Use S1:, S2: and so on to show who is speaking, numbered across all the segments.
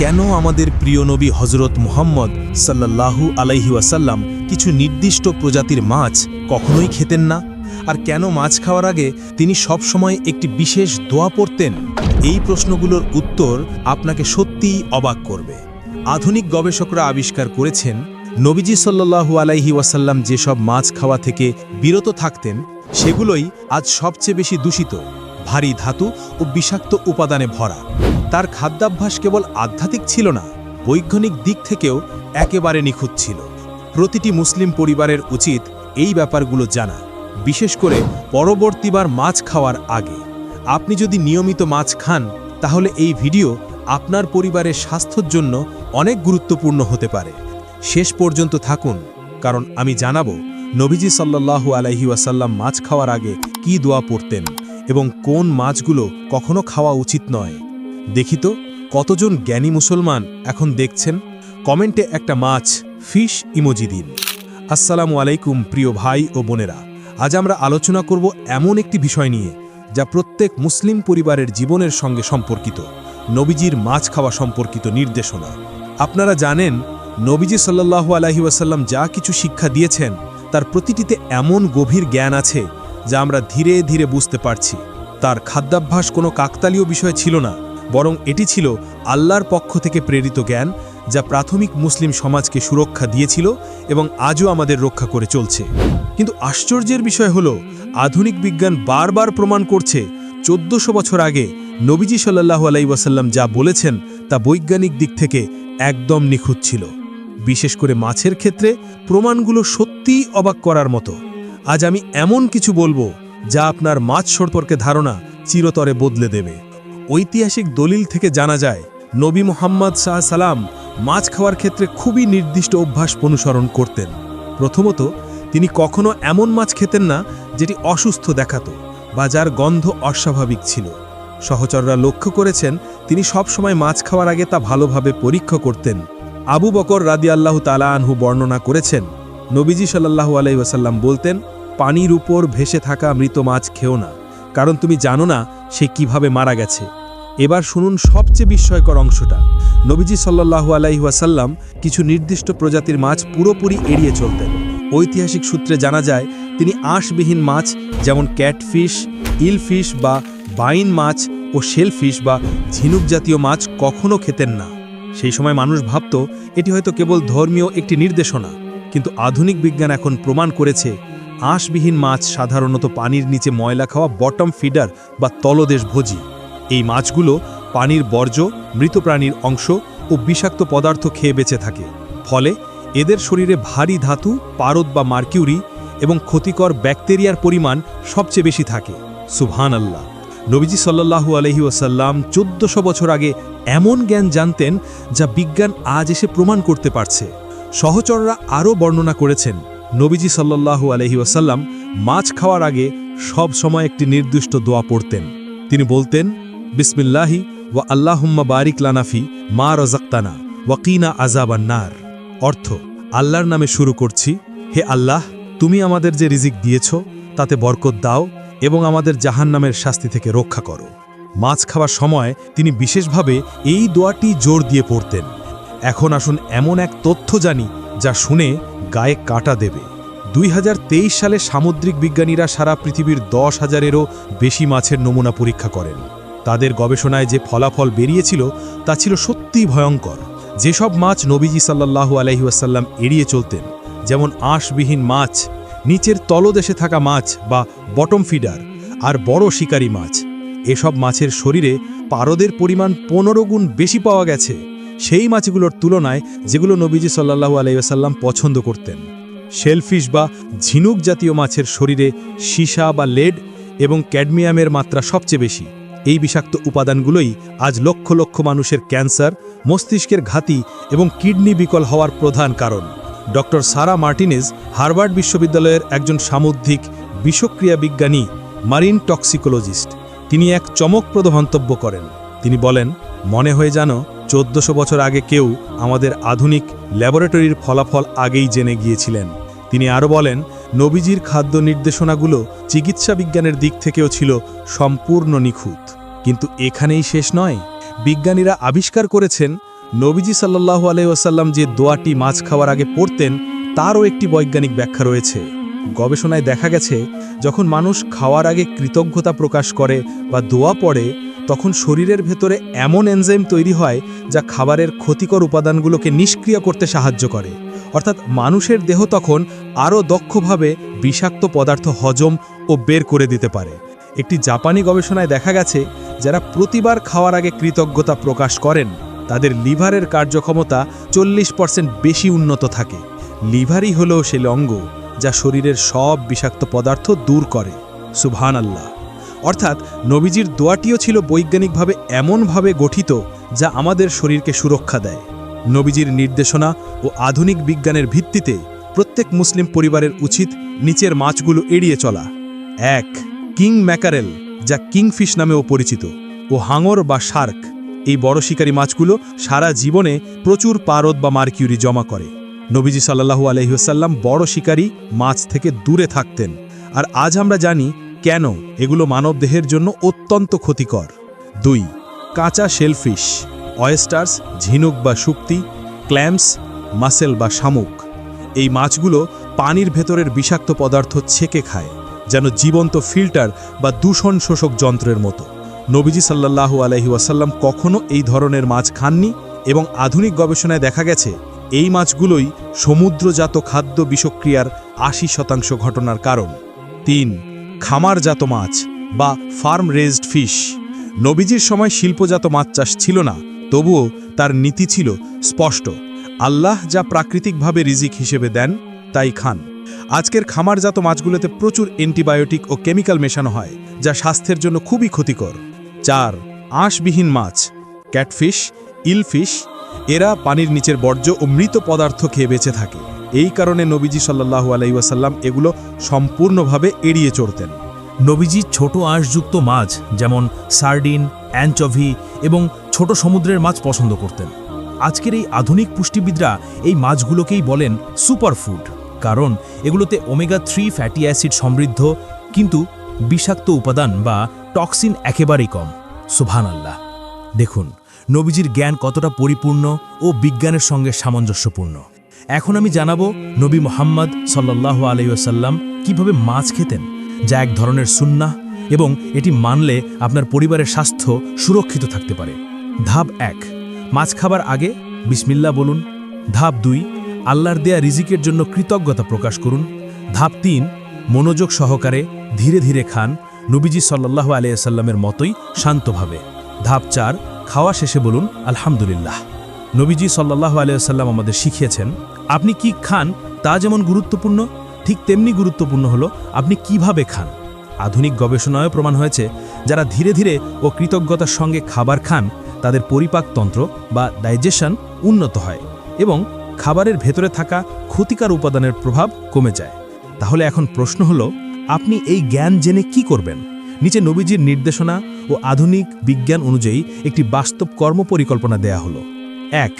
S1: কেন আমাদের প্রিয় নবী হজরত মুহাম্মদ সাল্লাল্লাহু আলাইহি ওয়াসাল্লাম কিছু নির্দিষ্ট প্রজাতির মাছ কখনোই খেতেন না? আর কেন মাছ খাওয়ার আগে তিনি সবসময় একটি বিশেষ দোয়া পড়তেন? এই প্রশ্নগুলোর উত্তর আপনাকে সত্যিই অবাক করবে। আধুনিক গবেষকরা আবিষ্কার করেছেন, নবীজি সাল্লাল্লাহু আলাইহি ওয়াসাল্লাম যেসব মাছ খাওয়া থেকে বিরত থাকতেন, সেগুলোই আজ সবচেয়ে বেশি দূষিত, ভারী ধাতু ও বিষাক্ত উপাদানে ভরা। তার খাদ্যাভ্যাস কেবল আধ্যাত্মিক ছিল না, বৈজ্ঞানিক দিক থেকেও একেবারে নিখুঁত ছিল। প্রতিটি মুসলিম পরিবারের উচিত এই ব্যাপারগুলো জানা, বিশেষ করে পরবর্তীবার মাছ খাওয়ার আগে। আপনি যদি নিয়মিত মাছ খান, তাহলে এই ভিডিও আপনার পরিবারের স্বাস্থ্যর জন্য অনেক গুরুত্বপূর্ণ হতে পারে। শেষ পর্যন্ত থাকুন, কারণ আমি জানাব নবীজি সাল্লাল্লাহু আলাইহি ওয়াসাল্লাম মাছ খাওয়ার আগে কি দোয়া পড়তেন এবং কোন মাছগুলো কখনো খাওয়া উচিত নয়। দেখি তো, কতজন জ্ঞানী মুসলমান এখন দেখছেন? কমেন্টে একটা মাছ, ফিশ ইমোজি দিন। আসসালামু আলাইকুম প্রিয় ভাই ও বোনেরা। আজ আমরা আলোচনা করব এমন একটি বিষয় নিয়ে, যা প্রত্যেক মুসলিম পরিবারের জীবনের সঙ্গে সম্পর্কিত, নবীজির মাছ খাওয়া সম্পর্কিত নির্দেশনা। আপনারা জানেন, নবীজি সাল্লাল্লাহু আলাইহি ওয়াসাল্লাম যা কিছু শিক্ষা দিয়েছেন, তার প্রতিটিতে এমন গভীর জ্ঞান আছে, যা আমরা ধীরে ধীরে বুঝতে পারছি। তার খাদ্যাভ্যাস কোনো কাকতালীয় বিষয় ছিল না বরং এটি ছিল আল্লাহর পক্ষ থেকে প্রেরিত জ্ঞান, যা প্রাথমিক মুসলিম সমাজকে সুরক্ষা দিয়েছিল এবং আজও আমাদের রক্ষা করে চলছে। কিন্তু আশ্চর্যের বিষয় হল, আধুনিক বিজ্ঞান বারবার প্রমাণ করছে, চোদ্দশো বছর আগে নবীজি সাল্লাহু আলাইসাল্লাম যা বলেছেন তা বৈজ্ঞানিক দিক থেকে একদম নিখুঁত ছিল। বিশেষ করে মাছের ক্ষেত্রে প্রমাণগুলো সত্যিই অবাক করার মতো। আজ আমি এমন কিছু বলব যা আপনার মাছ সম্পর্কে ধারণা চিরতরে বদলে দেবে। ঐতিহাসিক দলিল থেকে জানা যায়, নবী মোহাম্মদ শাহ সালাম মাছ খাওয়ার ক্ষেত্রে খুবই নির্দিষ্ট অভ্যাস অনুসরণ করতেন। প্রথমত, তিনি কখনো এমন মাছ খেতেন না যেটি অসুস্থ দেখাত বা যার গন্ধ অস্বাভাবিক ছিল। সহচররা লক্ষ্য করেছেন, তিনি সবসময় মাছ খাওয়ার আগে তা ভালোভাবে পরীক্ষা করতেন। আবু বকর রাদি আল্লাহ তালা আনহু বর্ণনা করেছেন, নবীজি সাল্লাহু আলাইসাল্লাম বলতেন, পানির উপর ভেসে থাকা মৃত মাছ খেও না, কারণ তুমি জানো না সে কীভাবে মারা গেছে। এবার শুনুন সবচেয়ে বিস্ময়কর অংশটা। নবীজি সাল্লাহু আলাইহাসাল্লাম কিছু নির্দিষ্ট প্রজাতির মাছ পুরোপুরি এড়িয়ে চলতেন। ঐতিহাসিক সূত্রে জানা যায়, তিনি আঁশবিহীন মাছ যেমন ক্যাটফিশ, ইলফিশ বা বাইন মাছ ও শেলফিশ বা ঝিনুক জাতীয় মাছ কখনো খেতেন না। সেই সময় মানুষ ভাবত, এটি হয়তো কেবল ধর্মীয় একটি নির্দেশনা, কিন্তু আধুনিক বিজ্ঞান এখন প্রমাণ করেছে, আঁশবিহীন মাছ সাধারণত পানির নিচে ময়লা খাওয়া বটম ফিডার বা তলদেশ ভোজি। এই মাছগুলো পানির বর্জ্য মৃত প্রাণীর অংশ ও বিষাক্ত পদার্থ খেয়ে বেঁচে থাকে। ফলে এদের শরীরে ভারী ধাতু, পারদ বা মার্কিউরি এবং ক্ষতিকর ব্যাকটেরিয়ার পরিমাণ সবচেয়ে বেশি থাকে। সুবহান আল্লাহ নবীজি সাল্লাহু আলহি ওসাল্লাম চোদ্দশো বছর আগে এমন জ্ঞান জানতেন যা বিজ্ঞান আজ এসে প্রমাণ করতে পারছে। সহচররা আরও বর্ণনা করেছেন, নবীজি সাল্লাহু আলহি ওসাল্লাম মাছ খাওয়ার আগে সব সময় একটি নির্দিষ্ট দোয়া পড়তেন। তিনি বলতেন বিসমিল্লাহি ওয়া আল্লাহুম্মা বারিক লানাফি মা রজাক্তানা ওয়াকিনা আজাবান্নার অর্থ, আল্লাহর নামে শুরু করছি, হে আল্লাহ, তুমি আমাদের যে রিজিক দিয়েছ, তাতে বরকত দাও এবং আমাদের জাহান নামের শাস্তি থেকে রক্ষা করো। মাছ খাওয়ার সময় তিনি বিশেষভাবে এই দোয়াটি জোর দিয়ে পড়তেন। এখন আসুন এমন এক তথ্য জানি, যা শুনে গায়ে কাটা দেবে। দুই হাজার তেইশ সালে সামুদ্রিক বিজ্ঞানীরা সারা পৃথিবীর দশ হাজারেরও বেশি মাছের নমুনা পরীক্ষা করেন। তাদের গবেষণায় যে ফলাফল বেরিয়েছিল তা ছিল সত্যিই ভয়ঙ্কর। যেসব মাছ নবীজি সাল্লাহু আলহিউসাল্লাম এড়িয়ে চলতেন, যেমন আঁশবিহীন মাছ, নিচের তলদেশে থাকা মাছ বা বটম ফিডার আর বড় শিকারি মাছ, এসব মাছের শরীরে পারদের পরিমাণ পনেরো গুণ বেশি পাওয়া গেছে। সেই মাছগুলোর তুলনায় যেগুলো নবীজি সাল্লাহু আলাইসাল্লাম পছন্দ করতেন। শেলফিশ বা ঝিনুক জাতীয় মাছের শরীরে সীসা বা লেড এবং ক্যাডমিয়ামের মাত্রা সবচেয়ে বেশি। এই বিষাক্ত উপাদানগুলোই আজ লক্ষ লক্ষ মানুষের ক্যান্সার, মস্তিষ্কের ঘাতি এবং কিডনি বিকল হওয়ার প্রধান কারণ। ডক্টর সারা মার্টিনেজ হার্ভার্ড বিশ্ববিদ্যালয়ের একজন সামুদ্রিক বিষক্রিয়া বিজ্ঞানী, মারিন টক্সিকোলজিস্ট। তিনি এক চমকপ্রদ মন্তব্য করেন। তিনি বলেন, মনে হয়ে জানো চোদ্দশো বছর আগে কেউ আমাদের আধুনিক ল্যাবরেটরির ফলাফল আগেই জেনে গিয়েছিলেন। তিনি আরও বলেন, নবীজির খাদ্য নির্দেশনাগুলো চিকিৎসা বিজ্ঞানের দিক থেকেও ছিল সম্পূর্ণ নিখুঁত। কিন্তু এখানেই শেষ নয়। বিজ্ঞানীরা আবিষ্কার করেছেন, নবীজি সাল্লাল্লাহু আলাইহি ওয়াসাল্লাম যে দোয়াটি মাছ খাওয়ার আগে পড়তেন, তারও একটি বৈজ্ঞানিক ব্যাখ্যা রয়েছে। গবেষণায় দেখা গেছে, যখন মানুষ খাওয়ার আগে কৃতজ্ঞতা প্রকাশ করে বা দোয়া পড়ে, তখন শরীরের ভেতরে এমন এনজাইম তৈরি হয় যা খাবারের ক্ষতিকর উপাদানগুলোকে নিষ্ক্রিয় করতে সাহায্য করে। অর্থাৎ মানুষের দেহ তখন আরও দক্ষভাবে বিষাক্ত পদার্থ হজম ও বের করে দিতে পারে। একটি জাপানি গবেষণায় দেখা গেছে, যারা প্রতিবার খাওয়ার আগে কৃতজ্ঞতা প্রকাশ করেন। তাদের লিভারের কার্যক্ষমতা চল্লিশ পার্সেন্ট বেশি উন্নত থাকে। লিভারই হলো সে অঙ্গ, যা শরীরের সব বিষাক্ত পদার্থ দূর করে। সুবহান আল্লাহ অর্থাৎ নবীজির দোয়াটিও ছিল বৈজ্ঞানিকভাবে এমনভাবে গঠিত, যা আমাদের শরীরকে সুরক্ষা দেয়। নবীজির নির্দেশনা ও আধুনিক বিজ্ঞানের ভিত্তিতে প্রত্যেক মুসলিম পরিবারের উচিত নিচের মাছগুলো এড়িয়ে চলা। এক কিং ম্যাকারেল, যা কিংফিশ নামেও পরিচিত, ও হাঙর বা শার্ক, এই বড় শিকারী মাছগুলো সারা জীবনে প্রচুর পারদ বা মার্কিউরি জমা করে। নবীজি সাল্লাহু আলহিহাসাল্লাম বড় শিকারী মাছ থেকে দূরে থাকতেন। আর আজ আমরা জানি কেন এগুলো মানবদেহের জন্য অত্যন্ত ক্ষতিকর। দুই, কাঁচা শেলফিশ, অয়েস্টার্স, ঝিনুক বা শুক্তি ক্ল্যাম্পস, মাসেল বা শামুক। এই মাছগুলো পানির ভেতরের বিষাক্ত পদার্থ ছেকে খায়। যেন জীবন্ত ফিল্টার বা দূষণ শোষক যন্ত্রের মতো। নবীজি সাল্লাল্লাহু আলহি ওয়াসাল্লাম কখনও এই ধরনের মাছ খাননি এবং আধুনিক গবেষণায় দেখা গেছে, এই মাছগুলোই সমুদ্রজাত খাদ্য বিষক্রিয়ার আশি শতাংশ ঘটনার কারণ। তিন, খামারজাত মাছ বা ফার্ম রেজড ফিশ। নবীজির সময় শিল্পজাত মাছ চাষ ছিল না, তবুও তার নীতি ছিল স্পষ্ট। আল্লাহ যা প্রাকৃতিকভাবে রিজিক হিসেবে দেন, তাই খান। আজকের খামারজাত মাছগুলোতে প্রচুর অ্যান্টিবায়োটিক ও কেমিক্যাল মেশানো হয়, যা স্বাস্থ্যের জন্য খুবই ক্ষতিকর। চার, আঁশবিহীন মাছ, ক্যাটফিশ, ইলফিশ, এরা পানির নিচের বর্জ্য ও মৃত পদার্থ খেয়ে বেঁচে থাকে। এই কারণে নবীজি সাল্লাহু আলাইসাল্লাম এগুলো সম্পূর্ণভাবে এড়িয়ে চড়তেন।
S2: নবীজি ছোট আঁশযুক্ত মাছ, যেমন সার্ডিন অ্যাঞ্চভি এবং ছোট সমুদ্রের মাছ পছন্দ করতেন। আজকের এই আধুনিক পুষ্টিবিদরা এই মাছগুলোকেই বলেন সুপারফুড। কারণ এগুলোতে ওমেগা থ্রি ফ্যাটি অ্যাসিড সমৃদ্ধ, কিন্তু বিষাক্ত উপাদান বা টক্সিন একেবারেই কম। সুভান আল্লাহ দেখুন, নবীজির জ্ঞান কতটা পরিপূর্ণ ও বিজ্ঞানের সঙ্গে সামঞ্জস্যপূর্ণ। এখন আমি জানাব নবী মোহাম্মদ সাল্লাহ আলাইসাল্লাম কীভাবে মাছ খেতেন, যা এক ধরনের সুন্নাহ এবং এটি মানলে আপনার পরিবারের স্বাস্থ্য সুরক্ষিত থাকতে পারে। ধাপ এক, মাছ খাবার আগে বিসমিল্লা বলুন। ধাপ দুই আল্লাহর দেয়া রিজিকের জন্য কৃতজ্ঞতা প্রকাশ করুন। ধাপ তিন, মনোযোগ সহকারে ধীরে ধীরে খান, নবীজি সাল্লাহ আলিয়াল্লামের মতোই শান্তভাবে। ধাপ চার, খাওয়া শেষে বলুন, আলহামদুলিল্লাহ। নবীজি সাল্লাহ আলিয়াল্লাম আমাদের শিখিয়েছেন, আপনি কি খান তা যেমন গুরুত্বপূর্ণ, ঠিক তেমনি গুরুত্বপূর্ণ হলো আপনি কীভাবে খান। আধুনিক গবেষণায়ও প্রমাণ হয়েছে, যারা ধীরে ধীরে ও কৃতজ্ঞতার সঙ্গে খাবার খান, তাদের পরিপাকতন্ত্র বা ডাইজেশন উন্নত হয় এবং খাবারের ভেতরে থাকা ক্ষতিকার উপাদানের প্রভাব কমে যায়। তাহলে এখন প্রশ্ন হলো, আপনি এই জ্ঞান জেনে কি করবেন? নিচে নবীজির নির্দেশনা ও আধুনিক বিজ্ঞান অনুযায়ী একটি বাস্তব কর্মপরিকল্পনা দেয়া হলো। এক,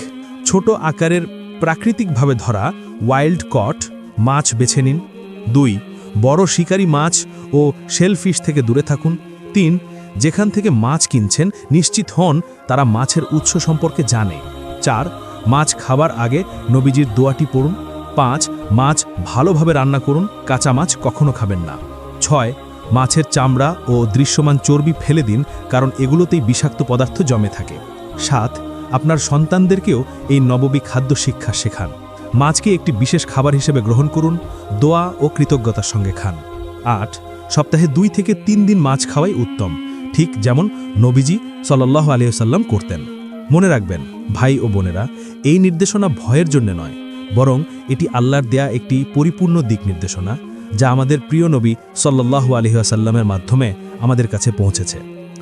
S2: ছোট আকারের প্রাকৃতিকভাবে ধরা ওয়াইল্ড কট, মাছ বেছে নিন। দুই, বড় শিকারী মাছ ও শেলফিশ থেকে দূরে থাকুন। তিন, যেখান থেকে মাছ কিনছেন নিশ্চিত হন তারা মাছের উৎস সম্পর্কে জানে। চার মাছ খাবার আগে নবীজির দোয়াটি পড়ুন। পাঁচ, মাছ ভালোভাবে রান্না করুন। কাঁচা মাছ কখনো খাবেন না। ছয়, মাছের চামড়া ও দৃশ্যমান চর্বি ফেলে দিন, কারণ এগুলোতেই বিষাক্ত পদার্থ জমে থাকে। সাত, আপনার সন্তানদেরকেও এই নববী খাদ্য শিক্ষা শেখান। মাছকে একটি বিশেষ খাবার হিসেবে গ্রহণ করুন। দোয়া ও কৃতজ্ঞতার সঙ্গে খান। আট, সপ্তাহে দুই থেকে তিন দিন মাছ খাওয়াই উত্তম। ঠিক যেমন নবীজি সাল্লাহ আলিয়াল্লাম করতেন। মনে রাখবেন, ভাই ও বোনেরা, এই নির্দেশনা ভয়ের জন্য নয়, বরং এটি আল্লাহর দেয়া একটি পরিপূর্ণ দিক নির্দেশনা যা আমাদের প্রিয় নবী সাল্লাহু আলহিহাসাল্লামের মাধ্যমে আমাদের কাছে পৌঁছেছে।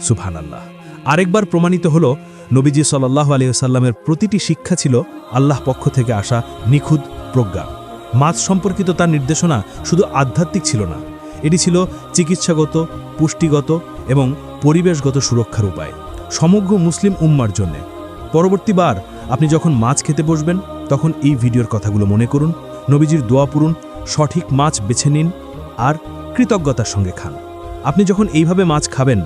S2: সুফহান আল্লাহ আরেকবার প্রমাণিত হল, নবীজি সাল্লাহ আলহিহাসাল্লামের প্রতিটি শিক্ষা ছিল আল্লাহ পক্ষ থেকে আসা নিখুঁত প্রজ্ঞা। মাছ সম্পর্কিত তার নির্দেশনা শুধু আধ্যাত্মিক ছিল না, এটি ছিল চিকিৎসাগত, পুষ্টিগত এবং পরিবেশগত সুরক্ষার উপায়। সমগ্র মুসলিম উম্মার জন্যে পরবর্তীবার আপনি যখন মাছ খেতে বসবেন, তখন এই ভিডিওর কথাগুলো মনে করুন, নবীজির দোয়া পূরণ সঠিক মাছ বেছে নিন আর কৃতজ্ঞতার সঙ্গে খান। আপনি যখন এইভাবে মাছ খাবেন,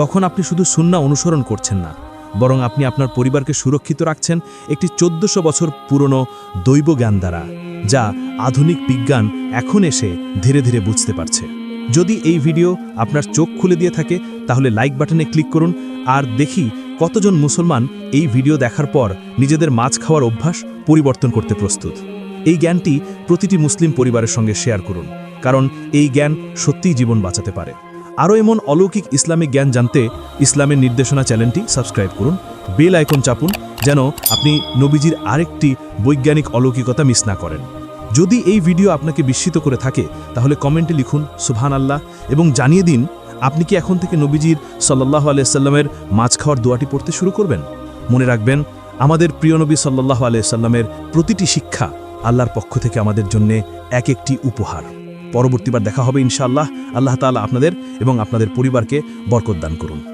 S2: তখন আপনি শুধু সুন্না অনুসরণ করছেন না, বরং আপনি আপনার পরিবারকে সুরক্ষিত রাখছেন একটি চোদ্দশো বছর পুরনো দৈব জ্ঞান দ্বারা, যা আধুনিক বিজ্ঞান এখন এসে ধীরে ধীরে বুঝতে পারছে। যদি এই ভিডিও আপনার চোখ খুলে দিয়ে থাকে, তাহলে লাইক বাটনে ক্লিক করুন আর দেখি কতজন মুসলমান এই ভিডিও দেখার পর নিজেদের মাছ খাওয়ার অভ্যাস পরিবর্তন করতে প্রস্তুত? এই জ্ঞানটি প্রতিটি মুসলিম পরিবারের সঙ্গে শেয়ার করুন, কারণ এই জ্ঞান সত্যিই জীবন বাঁচাতে পারে। আরও এমন অলৌকিক ইসলামিক জ্ঞান জানতে ইসলামের নির্দেশনা চ্যানেলটি সাবস্ক্রাইব করুন, বেল আইকন চাপুন, যেন আপনি নবীজির আরেকটি বৈজ্ঞানিক অলৌকিকতা মিস না করেন। যদি এই ভিডিও আপনাকে বিস্মিত করে থাকে, তাহলে কমেন্টে লিখুন সুবহান আল্লাহ এবং জানিয়ে দিন আপনি কি এখন থেকে নবীজির সাল্লাহ আলিয়াল্লামের মাছ খাওয়ার দোয়াটি পড়তে শুরু করবেন? মনে রাখবেন, আমাদের প্রিয় নবী সাল্লাহ আলিয়াল্লামের প্রতিটি শিক্ষা আল্লাহর পক্ষ থেকে আমাদের জন্য এক একটি উপহার। পরবর্তীবার দেখা হবে ইনশাআল্লাহ। আল্লাহ তালা আপনাদের এবং আপনাদের পরিবারকে বরকত দান করুন।